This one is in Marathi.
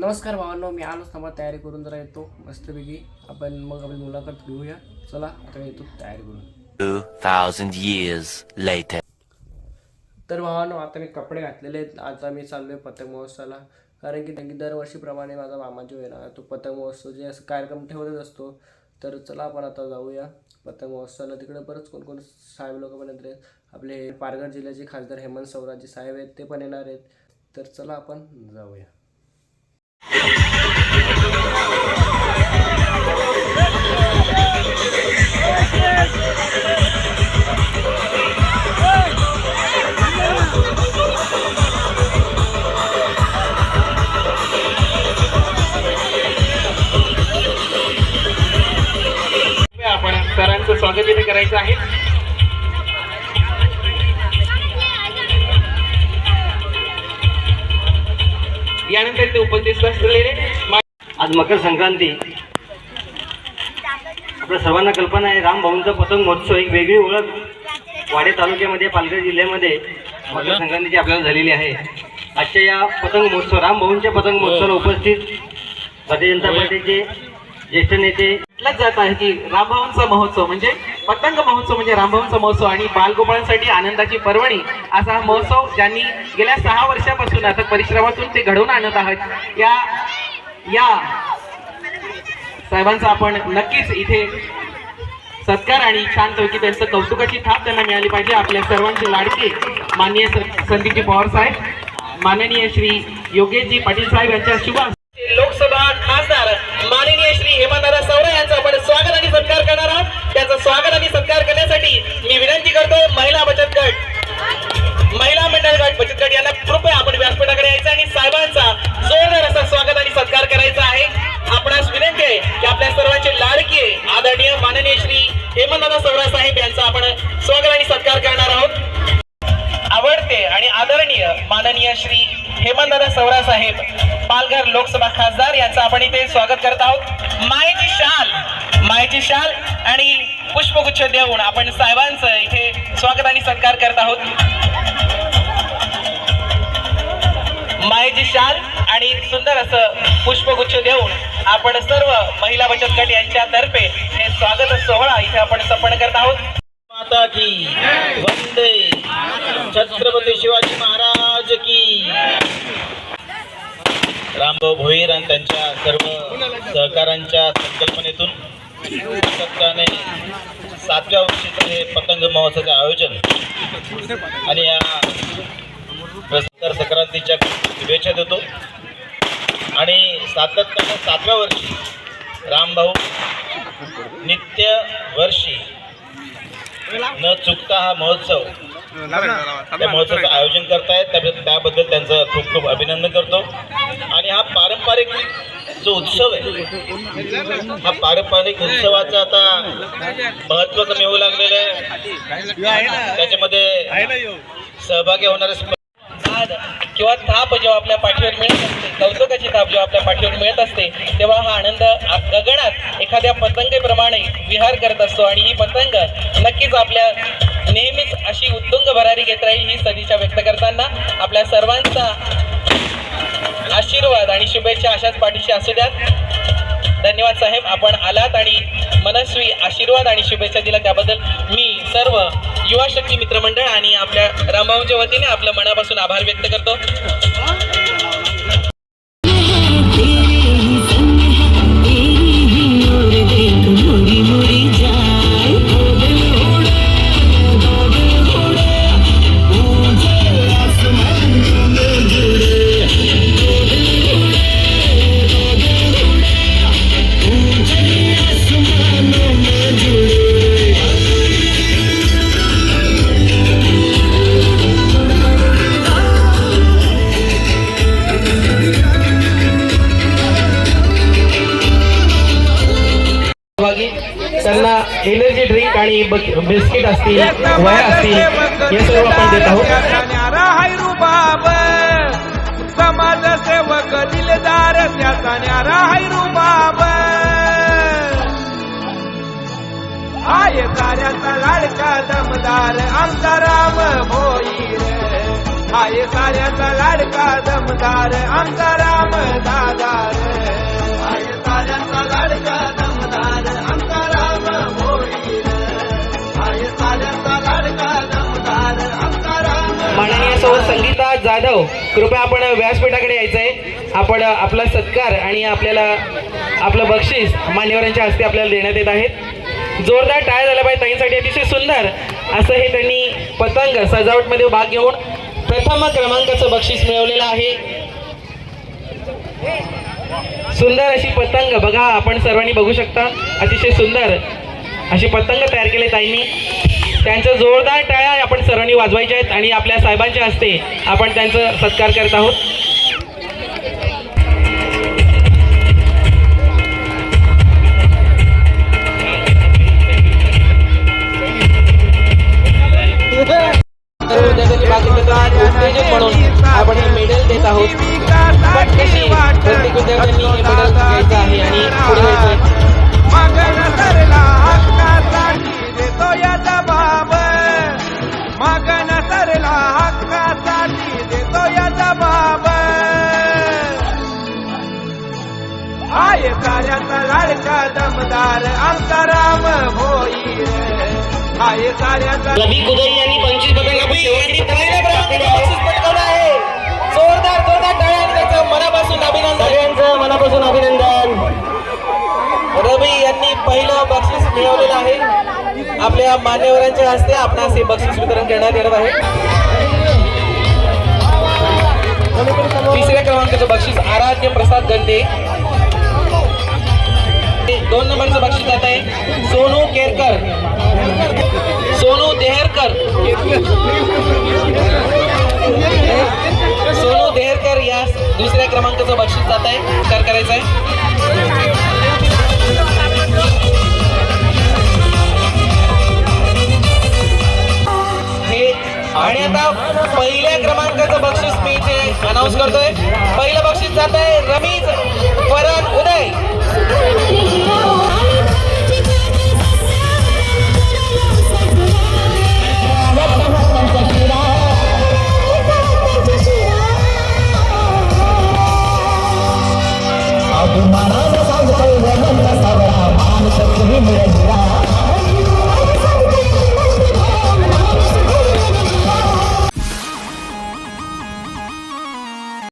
नमस्कार भावांनो मी आलोच थांबा तयारी करून जरा येतो मस्तपैकी. आपण मग आपली मुलाखत घेऊया. चला आता येतो तयारी करून. 2,000 years later. तर भावांनो आता मी कपडे घातलेले आहेत. आता मी चाललोय पतंग महोत्सवाला. कारण की त्यांनी दरवर्षीप्रमाणे माझा मामा जो आहे ना तो पतंग महोत्सव जे असं कार्यक्रम ठेवतच असतो. तर चला आपण आता जाऊया पतंग महोत्सवाला. तिकडे बरंच कोण कोण साहेब लोक पण येणार आहेत. आपले पालघर जिल्ह्याचे खासदार हेमंत सवराजी साहेब आहेत ते पण येणार आहेत. तर चला आपण जाऊया. आपण सरांचं स्वागत इथे करायचं आहे. यानंतर ते उपस्थित असलेले मा- आज मकर संक्रांती. आपल्या सर्वांना कल्पना आहे राम भाऊंचा पतंग महोत्सव एक वेगळी ओळख वाडे तालुक्यामध्ये पालघर जिल्ह्यामध्ये मकर संक्रांतीची आपल्याला झालेली आहे. आजच्या या पतंग महोत्सव राम भाऊंच्या पतंग महोत्सवाला उपस्थित भारतीय जनता पार्टीचे ज्येष्ठ नेते जात आहे की रामभावांचा महोत्सव म्हणजे पतंग महोत्सव म्हणजे रामभावांचा महोत्सव आणि बालगोपाळांसाठी आनंदाची पर्वणी असा हा महोत्सव ज्यांनी गेल्या सहा वर्षापासून आता परिश्रमातून ते घडवून आणत आहात. या या साहेबांचा आपण नक्कीच इथे सत्कार आणि छानपैकी त्यांचं कौतुकाची थाप त्यांना मिळाली पाहिजे. आपल्या सर्वांचे लाडके माननीय संदीपजी पवार साहेब माननीय श्री योगेशजी पाटील साहेब यांच्या शुभ लोकसभा खासदार माननीय श्री हेमंतदादा सवरा यांचं आपण स्वागत आणि सत्कार करणार आहोत. त्याचा स्वागत आणि सत्कार करण्यासाठी मी विनंती करतो. माननीय श्री हेमंतदादा सवरा साहेब पालघर लोकसभा खासदार यांचं आपण इथे स्वागत करत आहोत. मायेची शाल मायेची शाल आणि पुष्पगुच्छ देऊन आपण साहेबांचं इथे स्वागत आणि सत्कार करत आहोत. मायेची शाल आणि सुंदर असं पुष्पगुच्छ देऊन आपण सर्व महिला बचत गट यांच्यातर्फे हे स्वागत सोहळा इथे आपण संपन्न करत आहोत. माता की वंदे. छत्रपती शिवाजी महाराज की रामभाऊ भोईर आणि त्यांच्या सर्व सहकाऱ्यांच्या संकल्पनेतून सत्ताने सातव्या वर्षीचं हे पतंग महोत्सवाचं आयोजन आणि या मकर संक्रांतीच्या शुभेच्छा देतो. आणि सातत्याने सातव्या वर्षी रामभाऊ नित्य वर्षी न चुकता हा महोत्सव त्या महोत्सवाचं आयोजन करतायत त्याबद्दल त्याबद्दल त्यांचं खूप खूप अभिनंदन करतो. आणि हा पारंपरिक जो उत्सव आहे हा पारंपरिक उत्सवाचा आता महत्त्व कमी होऊ लागलेलं आहे. त्याच्यामध्ये सहभागी होणारे किंवा थाप जेव्हा आपल्या पाठीवर मिळत असते कौतुकाची थाप जेव्हा आपल्या पाठीवर मिळत असते तेव्हा हा आनंद गगनात एखाद्या पतंगेप्रमाणे विहार करत असतो. आणि ही पतंग नक्कीच आपल्या उत्तुंग भरारी घेत राहील ही सदिच्छा व्यक्त करताना आपल्या सर्वांचा आशीर्वाद आणि शुभेच्छा अशाच पाठीशी असू द्यात. धन्यवाद साहेब आपण आलात आणि मनस्वी आशीर्वाद आणि शुभेच्छा दिल्या. त्याबद्दल मी सर्व युवा शक्ती मित्रमंडळ आणि आपल्या रामभाऊच्या वतीने आपलं मनापासून आभार व्यक्त करतो. त्यांना एनर्जी ड्रिंक आणि बिस्किट असतील वया असतील हे सर्व आपण देत आहोत. न्यारा हाय समाजसेवक दिलदार त्याचा न्यारा हैरू बाब आय साऱ्याचा लाडका दमदार आमचा राम भोईर आय साऱ्याचा लाडका दमदार आमचा राम दादार. माननीय संगीता जाधव. कृपया आपण व्यासपीठाकडे यायचं आहे आपण आपला सत्कार आणि आपल्याला आपलं बक्षीस मान्यवरांच्या हस्ते आपल्याला देण्यात येत आहेत. जोरदार टाळ्या झाला पाहिजे ताईंसाठी. अतिशय सुंदर असं हे त्यांनी पतंग सजावटमध्ये भाग घेऊन प्रथम क्रमांकाचं बक्षीस मिळवलेलं आहे. सुंदर अशी पतंग बघा आपण सर्वांनी बघू शकता. अतिशय सुंदर अशी पतंग तयार केले ताईंनी. त्यांचं जोरदार टाळ्या आपण सरांनी वाजवायच्या आहेत आणि आपल्या साहेबांच्या हस्ते आपण त्यांचं सत्कार करत आहोत. हाय साऱ्याचा लाडका दमदार आमचा राम होईल हाय साऱ्याचा रवी कुदई यांनी पंचवीस पटकावलं आहे. जोरदार जोरदार टाळ्या त्याचं मनापासून अभिनंदन. सगळ्यांचं मनापासून अभिनंदन. रवी यांनी पहिलं बक्षीस मिळवलेलं आहे. आपल्या मान्यवरांच्या हस्ते आपणास हे बक्षीस वितरण करण्यात येणार आहे. तिसऱ्या क्रमांकाचं बक्षीस आराध्य प्रसाद गंडे दोन नंबरचं बक्षीस जात आहे. सोनू केरकर. सोनू देहरकर. सोनू देहरकर या दुसऱ्या क्रमांकाचं बक्षीस जात आहे. कर करायचं आहे. हे आणि आता पहिल्या क्रमांकाचं बक्षीस मी इथे अनाऊन्स करतोय. पहिलं बक्षीस जात